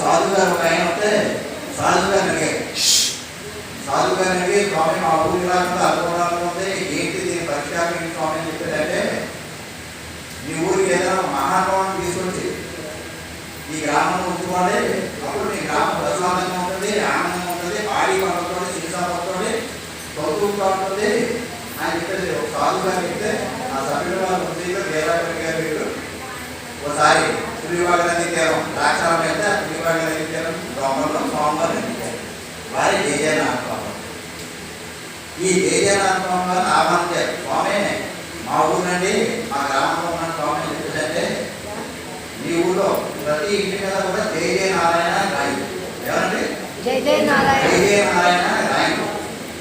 సాధు గారు ఒక ఆయన వస్తే సాధు గారు అడిగారు సాధు గారు అడిగి స్వామి మా ఊరి రాకుండా అనుకోవడానికి ఉంది ఏంటి దీని పరిష్కారం ఏంటి స్వామి అని చెప్పాడంటే మీ ఊరికి ఏదైనా మహానుభావం తీసుకొచ్చి ఈ గ్రామం ఉంచుకోవాలి. అప్పుడు మీ గ్రామం ప్రశాంతంగా ఉంటుంది ఆనందంగా ఉంటుంది ఆడి పడుతుంది సీసా పడుతుంది చదువుతూ ఉంటుంది ఆయన చెప్పేది ఒక సాధు చెప్తే ఆ సభ్యుడు వాళ్ళ ముందు వీరాపతి గారు వీళ్ళు ఒకసారి శ్రీవాగ నది తీరం గారిని ఆహ్వానించారు స్వామి. మా ఊరు నుండి మా గ్రామంలో ఉన్న స్వామి చెప్పేదంటే మీ ఊళ్ళో ప్రతి ఇంటి మీద కూడా జయ జయ నారాయణ జై జై నారాయణ. జయ జయ నారాయణ అని రాయి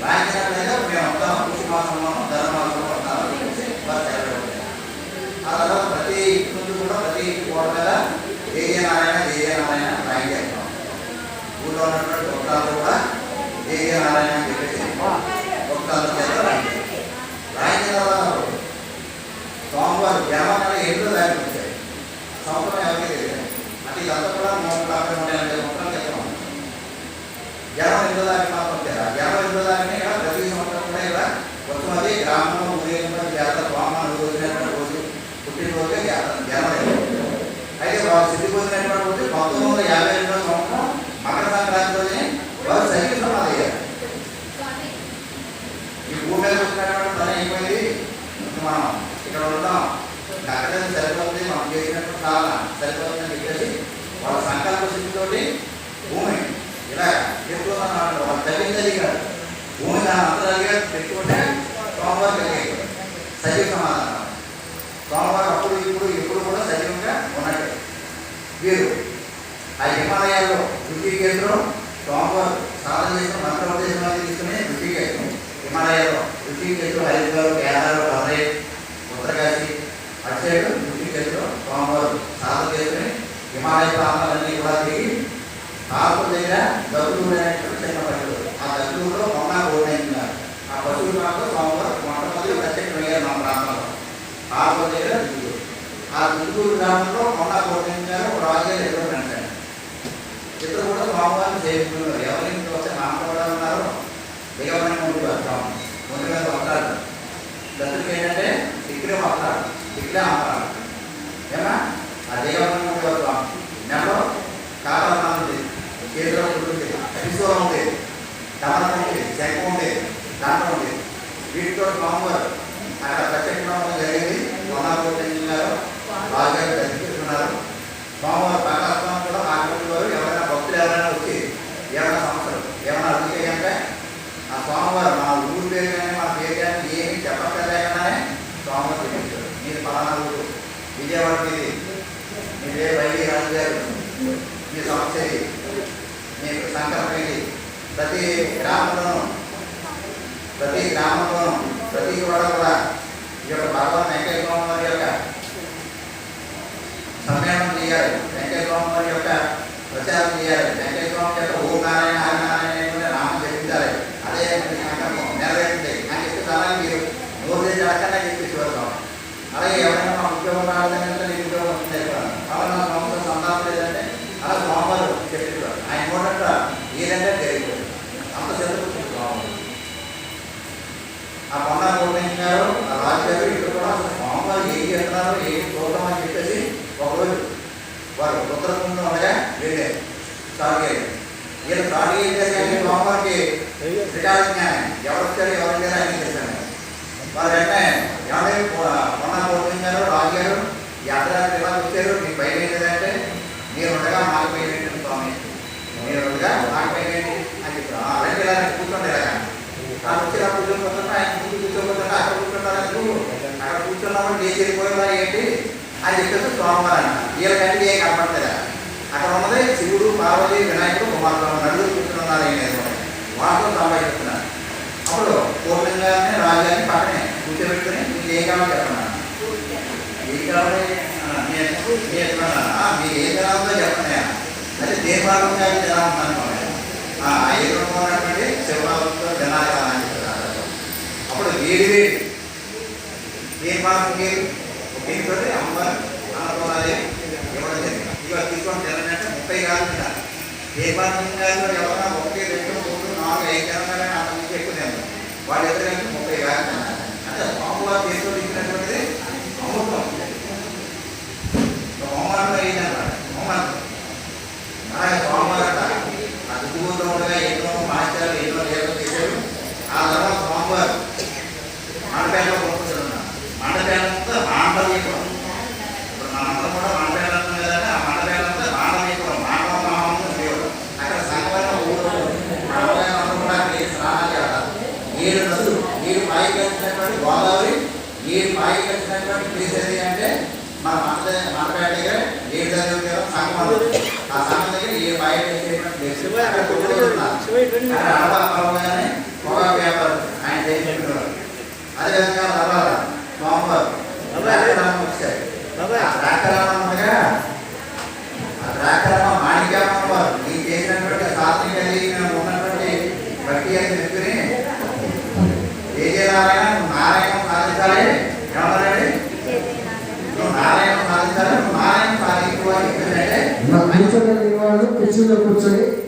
రాయించినట్లయితే మేము వస్తాము పుష్యమాసంలో ధర్మాసంలో వస్తాము అని చెప్పేసి వారు తెలపడం ఆ తర్వాత ప్రతి ఇంటి ముందు కూడా ప్రతి ఇంటి గోడ మీద జయ జయ నారాయణ జయ జయ నారాయణ అని రాయి చేస్తాం ఊళ్ళో ఉన్నటువంటి భక్తాలు కూడా జయ జయ నారాయణ అని చెప్పేసి భక్తాల చేత రాయించారు రాయించిన తర్వాత సోమవారం జనవరి ఎన్నో దాటి వచ్చాయి సంవత్సరం ఎవరికి తెలియదు అంటే ఇదంతా కూడా నూట యాభై నూట ఎనభై సంవత్సరాల క్రితం జనం ఎన్నో దాటి మాత్రం వచ్చారు ఆ జనం ఎన్నో దాటిని ఇక్కడ ప్రతి సంవత్సరం కూడా ఇక్కడ మొత్తమది గ్రామంలో ఊరేగింపు జాతర స్వామి రోజునటువంటి రోజు పుట్టినరోజు జాతర జనవరి అయితే వారు సిద్ధి పొందినటువంటి రోజు పంతొమ్మిది వందల యాభై రెండో సంవత్సరం మకర సంక్రాంతి రోజుని వారు సైకిల్ సమాధి అయ్యారు ఈ భూమి మీద వచ్చినటువంటి పని అయిపోయింది ఇప్పుడు మనం ఇక్కడ ఉంటాం అక్కడ సరిపోతుంది మనం చేసినట్టు చాలా సరిపోతుంది అని చెప్పేసి వాళ్ళ సంకల్ప స్థితితోటి భూమి ఇలా చెప్తున్నాను వాళ్ళు తగ్గింది కాదు భూమి దాని అంతరాలుగా పెట్టుకుంటే సోమవారం కలిగేది సజీవ సమాధానం. సోమవారం అప్పుడు ఇప్పుడు ఎప్పుడు కూడా సజీవంగా ఉన్నట్టు వీరు ఆ హిమాలయాల్లో వృత్తి కేంద్రం సోమవారం సాధన చేసిన మంత్రోపదేశం తీసుకునే వృత్తి కేంద్రం హిమాలయాల్లో వృత్తి కేంద్రం హరిద్వారం కేదారు బద్రై ఉత్తరకాశి అటు సైడ్ వృత్తి కేంద్రం సోమవారం సాధన చేసుకుని హిమాలయ ప్రాంతాలన్నీ కూడా తిరిగి కాపు దగ్గర దత్తుడు ఆ దుద్దుడు గ్రామంలో కొండ కోటించారు ఒక రాజుగారు ఎదురు నడిచాడు ఇద్దరు కూడా స్వామివారిని సేవిస్తున్నారు ఎవరి ఇంటికి వస్తే నామకూడా ఉన్నారు దిగమని ముందు వస్తాం ముందు మీద వస్తారు దత్తుడికి ఏంటంటే ఇక్కడే వస్తారు ఇక్కడే అమ్మాడు ఏమా ఆ దిగమని ముందు వస్తాం నెలలో కాలం ఉంది. కేంద్రం ఉంటుంది త్రిశూలం ఉంది కమలం ఉంది శంఖం ఉంది దాంట్లో ఉంది వీటితో స్వామివారు అక్కడ ప్రత్యక్షం జరిగింది కొనాలి గారు రాజుగారు దర్శిస్తున్నారు స్వామివారు ప్రకాశం కూడా ఆకలి వారు ఎవరైనా భక్తులు ఎవరైనా వచ్చి ఏమైనా సమస్యలు ఏమైనా అడిగితే కనుక ఆ స్వామివారు మా ఊరు పేరు కానీ మా పేరు కానీ ఏమి చెప్పక్కర్లేకనే స్వామివారు చెప్పించారు మీరు పలానా ఊరు విజయవాడ మీది మీరే వైద్య రాజు గారు మీ సమస్య ఇది మీకు సంకల్పం ఇది ప్రతి గ్రామంలోనూ ప్రతి గ్రామంలోనూ ప్రతి చోట కూడా ఈ యొక్క భగవాన్ వెంకయ్య స్వామి వారి యొక్క సమ్మేళనం చేయాలి. వెంకయ్య స్వామి వారి యొక్క ప్రచారం చేయాలి. వెంకయ్య స్వామి యొక్క ఓ నారాయణ హరి నారాయణ నామం జపించాలి. అదే సంకల్పం నెరవేరుతుంది అని చెప్పి చాలా మీరు నోరు తెచ్చి అడగకుండా చెప్పేసి వస్తాం అలాగే ఎవరైనా మా ఉద్యోగం రాలేదంటే నేను ఉద్యోగం వస్తుంది అలా నా సంవత్సరం సంతానం లేదంటే అలా స్వామివారు చెప్పేవారు. ఆయన కూడా ఏదంటే జరిగిపోయింది అంత చదువుతుంది స్వామివారు ఆ కొండ గోవింద్ గారు ఆ రాజుగారు ఇక్కడ కూడా అసలు స్వామివారు ఏం చేస్తున్నారు ఏం చూద్దాం అని చెప్పేసి ఒకరోజు వారు ఉత్తరకుండా ఉండగా వెళ్ళారు. స్టార్ట్ అయ్యారు ఈయన స్టార్ట్ చేసేసరికి స్వామివారికి త్రికాల జ్ఞానం ఎవరు వచ్చారు ఎవరు లేరు ఆయన చేశారు. వారు వెంటనే ఎవరే కొండ గోవింద్ గారు రాజుగారు ఈ అర్ధరాత్రి ఎలా వచ్చారు మీకు భయం ఏంటంటే మీరు ఉండగా మాకు భయం ఏంటంటే స్వామి మీరు ఉండగా మాకు భయం ఏంటి అని చెప్పారు "ఆ, రండి ఇలా కూర్చోండి ఇలాగా ఆయన వచ్చి ఇలా కూర్చోకపోతున్నా ఆయన ముందు కూర్చోకపోతున్నా అక్కడ కూర్చుంటారా నువ్వు అక్కడ కూర్చున్నామని లేచి వెళ్ళిపోయిందా ఏంటి? అని చెప్పేసి స్వామివారు వీళ్ళకంటే ఏం కనపడలేదా అక్కడ ఉన్నది శివుడు పార్వతి వినాయకుడు కుమారుడు నలుగురు కూర్చున్నారు ఆయన వాళ్ళతో సంభాషిస్తున్నారు అప్పుడు పూర్ణంగానే రాజాన్ని పక్కనే కూర్చోబెట్టుకుని మీకు ఏం కావాలి చెప్పన్నాను ఏం కావాలి నేను నేను చెప్తున్నాను. మీకు ఏం కావాలో చెప్పండి అంటే దేవాలయం భాగంగా ఎలా ఉందనుకోండి ఆ ఎదురుగా ఉన్నటువంటి శివరావుతో జనాలు అని చెప్తున్నారు అప్పుడు వేడి వేడి మనకి దీంతో ముప్పై కాదు ఏ పాత్రలో ఎవరైనా ఒకటి రెండు నాలుగు ఐదు జనాలైనా అంత ముందు వాళ్ళు ముప్పై కాదు అంటే స్వామివారు తీసుకొని ఇచ్చినటువంటిది అమృతం. హోమాలు అయిందన్నమాట ఉన్నారు. అక్కడ వ్యాపారం ఆయన చేసినటువంటి అదేవిధంగా తర్వాత సోమవారం ద్రాక్షారామం వచ్చారు ఆ ద్రాక్షారామం ఉండగా ఆ వారు ఈ చేసినటువంటి సాధన కలిగి ఉన్నటువంటి భక్తి అని చెప్పి ఏ చేయాలైనా నారాయణం సాధించాలి ఏమన్నారండి నువ్వు నారాయణం సాధించాలి నువ్వు నారాయణం సాధించుకోవాలి కూర్చొని